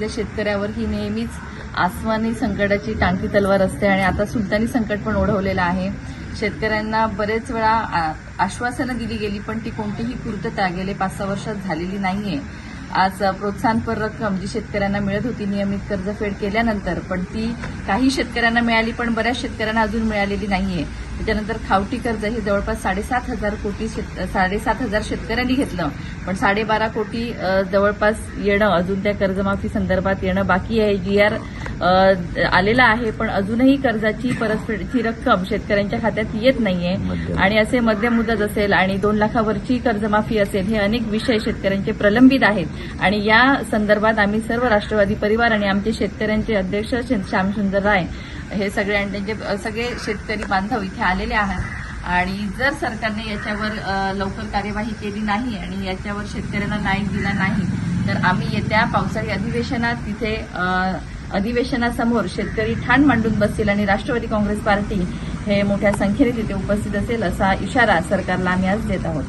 इथल्या शेतकऱ्यावर ही नेहमीच आसमानी संकटाची टांकी तलवार असते आणि आता सुलतानी संकट पण ओढवलेलं आहे. शेतकऱ्यांना बरेच वेळा आ- आश्वासनं दिली गेली पण ती कोणतीही पूर्तता गेले पाच सहा वर्षात झालेली नाहीये. आज प्रोत्साहनपर रक्कम जी शेतकऱ्यांना मिळत होती नियमित कर्जफेड केल्यानंतर पण ती काही शेतकऱ्यांना मिळाली पण बऱ्याच शेतकऱ्यांना अजून मिळालेली नाहीये. त्याच्यानंतर खावटी कर्ज हे जवळपास साडेसात हजार कोटी शेत- साडेसात हजार शेतकऱ्यांनी घेतलं. पण साडेबारा कोटी जवळपास येणं अजून त्या कर्जमाफी संदर्भात येणं बाकी आहे. जी आर आलेला आहे पण अजूनही कर्जाची परतफेडची रक्कम शेतकऱ्यांच्या खात्यात येत नाहीये. आणि असे मध्यम मुदत असेल आणि दोन लाखावरची कर्जमाफी असेल हे अनेक विषय शेतकऱ्यांचे प्रलंबित आहेत. आणि या संदर्भात आम्ही सर्व राष्ट्रवादी परिवार आणि आमचे शेतकऱ्यांचे अध्यक्ष श्यामसुंदर राय हे सगळे आणि त्यांचे सगळे शेतकरी बांधव इथे आलेले आहेत. आणि जर सरकारने याच्यावर लवकर कार्यवाही केली नाही आणि याच्यावर शेतकऱ्यांना न्याय दिला नाही तर आम्ही येत्या पावसाळी अधिवेशनात तिथे अधिवेशनासमोर शेतकरी ठाण मांडून बसतील आणि राष्ट्रवादी काँग्रेस पार्टी हे मोठ्या संख्येने तिथे उपस्थित असेल असा इशारा सरकारला आम्ही आज देत आहोत.